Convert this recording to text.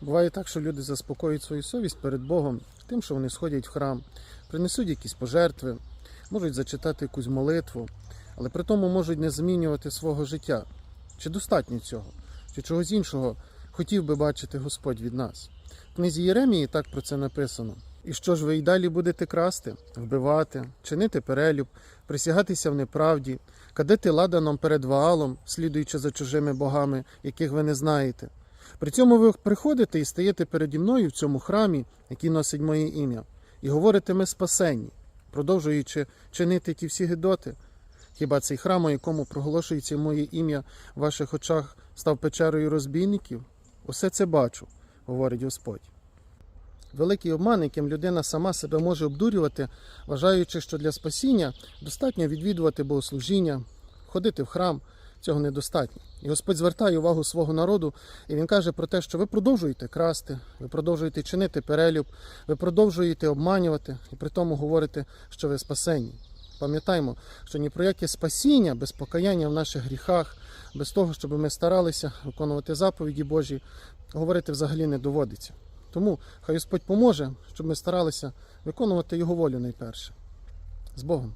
Буває так, що люди заспокоюють свою совість перед Богом тим, що вони сходять в храм, принесуть якісь пожертви, можуть зачитати якусь молитву, але при тому можуть не змінювати свого життя. Чи достатньо цього? Чи чогось іншого хотів би бачити Господь від нас? В книзі Єремії так про це написано. І що ж ви й далі будете красти, вбивати, чинити перелюб, присягатися в неправді, кадити ладаном перед Ваалом, слідуючи за чужими богами, яких ви не знаєте. При цьому ви приходите і стаєте переді мною в цьому храмі, який носить моє ім'я, і говорите ми спасенні, продовжуючи чинити ті всі гидоти. Хіба цей храм, у якому проголошується моє ім'я в ваших очах, став печерою розбійників? Усе це бачу, говорить Господь. Великий обман, яким людина сама себе може обдурювати, вважаючи, що для спасіння достатньо відвідувати богослужіння, ходити в храм. Цього недостатньо. І Господь звертає увагу свого народу, і він каже про те, що ви продовжуєте красти, ви продовжуєте чинити перелюб, ви продовжуєте обманювати, і при тому говорите, що ви спасені. Пам'ятаймо, що ні про яке спасіння без покаяння в наших гріхах, без того, щоб ми старалися виконувати заповіді Божі, говорити взагалі не доводиться. Тому хай Господь поможе, щоб ми старалися виконувати Його волю найперше. З Богом.